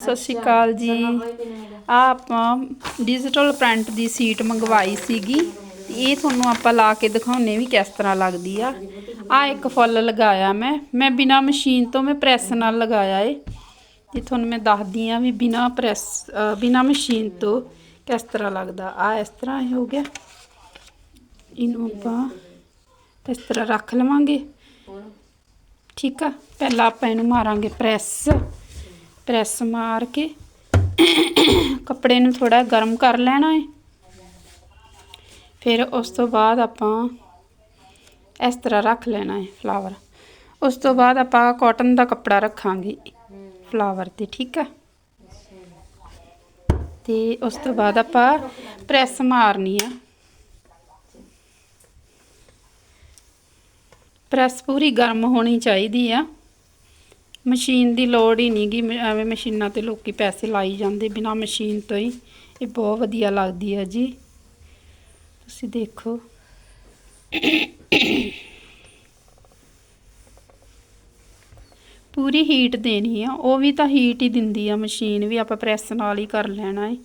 ਸਤਿ ਸ਼੍ਰੀ ਅਕਾਲ ਜੀ। ਆ ਆਪਾਂ ਡਿਜੀਟਲ ਪ੍ਰਿੰਟ ਦੀ ਸੀਟ ਮੰਗਵਾਈ ਸੀਗੀ। ਤੇ ਇਹ ਤੁਹਾਨੂੰ ਆਪਾਂ ਲਾ ਕੇ ਦਿਖਾਉਨੇ ਵੀ ਕਿਸ ਤਰ੍ਹਾਂ ਲੱਗਦੀ ਆ। ਆ ਇੱਕ ਫੁੱਲ ਲਗਾਇਆ ਮੈਂ। ਮੈਂ ਬਿਨਾ ਮਸ਼ੀਨ ਤੋਂ ਮੈਂ ਪ੍ਰੈਸ ਨਾਲ ਲਗਾਇਆ ਏ। ਤੇ ਤੁਹਾਨੂੰ ਮੈਂ ਦੱਸਦੀ ਆ ਵੀ ਬਿਨਾ ਪ੍ਰੈਸ ਬਿਨਾ ਮਸ਼ੀਨ ਤੋਂ ਕਿਸ ਤਰ੍ਹਾਂ ਲੱਗਦਾ। ਆ ਇਸ ਤਰ੍ਹਾਂ ਇਹ ਹੋ ਗਿਆ। ਇਹਨੂੰ ਆਪਾਂ ਇਸ ਤਰ੍ਹਾਂ ਰੱਖ ਲਵਾਂਗੇ। ਠੀਕ ਆ? ਪਹਿਲਾਂ ਆਪਾਂ ਇਹਨੂੰ ਮਾਰਾਂਗੇ ਪ੍ਰੈਸ। ਪ੍ਰੈਸ ਮਾਰ ਕੇ ਕੱਪੜੇ ਨੂੰ ਥੋੜਾ ਗਰਮ ਕਰ ਲੈਣਾ ਹੈ ਫਿਰ ਉਸ ਤੋਂ ਬਾਅਦ ਆਪਾਂ ਇਸ ਤਰ੍ਹਾਂ ਰੱਖ ਲੈਣਾ ਹੈ ਫਲਾਵਰ ਉਸ ਤੋਂ ਬਾਅਦ ਆਪਾਂ ਕਾਟਨ ਦਾ ਕੱਪੜਾ ਰੱਖਾਂਗੇ ਫਲਾਵਰ ਤੇ, ਠੀਕ ਆ? ਤੇ ਉਸ ਤੋਂ ਬਾਅਦ ਆਪਾਂ ਪ੍ਰੈਸ ਮਾਰਨੀ ਆ। ਪ੍ਰੈਸ ਪੂਰੀ ਗਰਮ ਹੋਣੀ ਚਾਹੀਦੀ ਆ। ਮਸ਼ੀਨ ਦੀ ਲੋੜ ਹੀ ਨਹੀਂ ਗੀ। ਐਵੇਂ ਮਸ਼ੀਨਾਂ ਤੇ ਲੋਕੀ ਪੈਸੇ ਲਾਈ ਜਾਂਦੇ ਬਿਨਾ ਮਸ਼ੀਨ ਤੋਂ ਹੀ। ਇਹ ਬਹੁਤ ਵਧੀਆ ਲੱਗਦੀ ਹੈ ਜੀ। ਤੁਸੀਂ ਦੇਖੋ। ਪੂਰੀ ਹੀਟ ਦੇਣੀ ਆ। ਉਹ ਵੀ ਤਾਂ ਹੀਟ ਹੀ ਦਿੰਦੀ ਆ ਮਸ਼ੀਨ। ਵੀ ਆਪਾਂ ਪ੍ਰੈਸ ਨਾਲ ਹੀ ਕਰ ਲੈਣਾ ਹੈ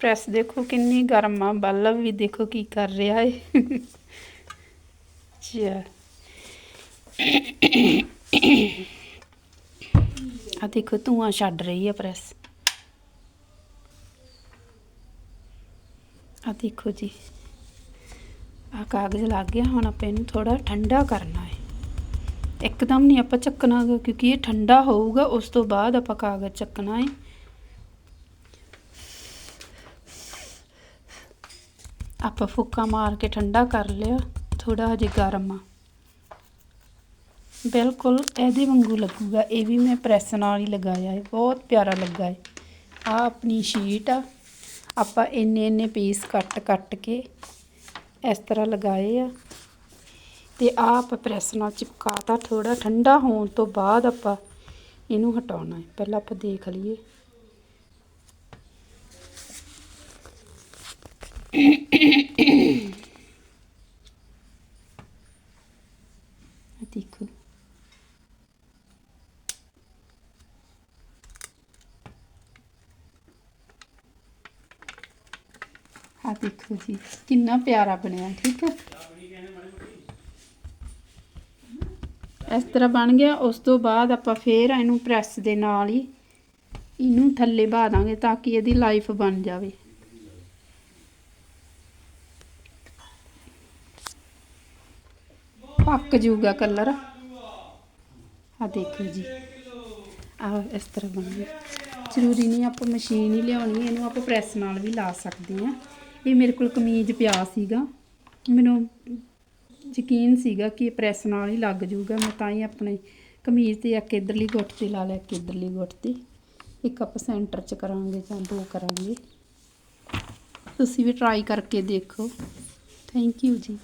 ਪ੍ਰੈਸ ਦੇਖੋ ਕਿੰਨੀ ਗਰਮ ਆ, ਬਲਬ ਵੀ ਦੇਖੋ ਕੀ ਕਰ ਰਿਹਾ ਏ। ਚਾ ਆ ਦੇਖੋ ਧੂਆਂ ਛੱਡ ਰਹੀ ਆ ਪ੍ਰੈਸ। ਆ ਦੇਖੋ ਜੀ। ਆ ਕਾਗਜ਼ ਲੱਗ ਗਿਆ, ਹੁਣ ਆਪਾਂ ਇਹਨੂੰ ਥੋੜਾ ਠੰਡਾ ਕਰਨਾ ਹੈ ਇੱਕਦਮ ਨਹੀਂ ਆਪਾਂ ਚੱਕਣਾ ਕਿਉਂਕਿ ਇਹ ਠੰਡਾ ਹੋਊਗਾ, ਉਸ ਤੋਂ ਬਾਅਦ ਆਪਾਂ ਕਾਗਜ਼ ਚੱਕਣਾ ਹੈ ਆਪਾਂ ਫੁੱਕਾ ਮਾਰ ਕੇ ਠੰਡਾ ਕਰ ਲਿਆ ਥੋੜਾ ਹਜੇ ਗਰਮ ਆ। ਬਿਲਕੁਲ ਇਹਦੇ ਵਾਂਗੂ ਲੱਗੂਗਾ, ਇਹ ਵੀ ਮੈਂ ਪ੍ਰੈਸ ਨਾਲ ਹੀ ਲਗਾਇਆ ਹੈ, ਬਹੁਤ ਪਿਆਰਾ ਲੱਗਾ ਹੈ। ਆ ਆਪਣੀ ਸ਼ੀਟ ਆ, ਆਪਾਂ ਇੰਨੇ ਇੰਨੇ ਪੀਸ ਕੱਟ ਕੱਟ ਕੇ ਇਸ ਤਰ੍ਹਾਂ ਲਗਾਏ ਆ। ਤੇ ਆ ਆਪਾਂ ਪ੍ਰੈਸ ਨਾਲ ਚਿਪਕਾਤਾ ਥੋੜਾ ਠੰਡਾ ਹੋਣ ਤੋਂ ਬਾਅਦ ਆਪਾਂ ਇਹਨੂੰ ਹਟਾਉਣਾ ਹੈ। ਪਹਿਲਾਂ ਆਪਾਂ ਦੇਖ ਲਈਏ। ਆ ਦੇਖੋ ਆ ਦੇਖੋ ਜੀ ਕਿੰਨਾ ਪਿਆਰਾ ਬਣਿਆ ਠੀਕ ਹੈ ਇਸ ਤਰ੍ਹਾਂ ਬਣ ਗਿਆ ਉਸ ਤੋਂ ਬਾਅਦ ਆਪਾਂ ਫੇਰ ਇਹਨੂੰ ਪ੍ਰੈਸ ਦੇ ਨਾਲ ਹੀ ਇਹਨੂੰ ਥੱਲੇ ਬਾ ਦਾਂਗੇ ਤਾਂ ਕਿ ਇਹਦੀ ਲਾਈਫ ਬਣ ਜਾਵੇ ਪੱਕ ਜੂਗਾ ਕਲਰ। ਆ ਦੇਖੋ ਜੀ। ਆ ਇਸ ਤਰ੍ਹਾਂ ਬਣ ਗਿਆ ਜ਼ਰੂਰੀ ਨਹੀਂ ਆਪਾਂ ਮਸ਼ੀਨ ਹੀ ਲਿਆਉਣੀ, ਇਹਨੂੰ ਆਪਾਂ ਪ੍ਰੈਸ ਨਾਲ ਵੀ ਲਾ ਸਕਦੇ ਆ ਇਹ ਮੇਰੇ ਕੋਲ ਕਮੀਜ਼ ਪਿਆ ਸੀਗਾ। ਮੈਨੂੰ ਯਕੀਨ ਸੀਗਾ ਕਿ ਇਹ ਪ੍ਰੈਸ ਨਾਲ ਹੀ ਲੱਗ ਜੂਗਾ। ਮੈਂ ਤਾਂ ਹੀ ਆਪਣੇ ਕਮੀਜ਼ ਤੇ ਇੱਕ ਇਧਰਲੀ ਗੁੱਟ ਤੇ ਲਾ ਲਿਆ, ਇੱਕ ਇਧਰਲੀ ਗੁੱਟ ਤੇ। ਇੱਕ ਆਪਾਂ ਸੈਂਟਰ 'ਚ ਕਰਾਂਗੇ ਜਾਂ ਦੋ ਕਰਾਂਗੇ। ਤੁਸੀਂ ਵੀ ਟਰਾਈ ਕਰਕੇ ਦੇਖੋ। ਥੈਂਕ ਯੂ ਜੀ।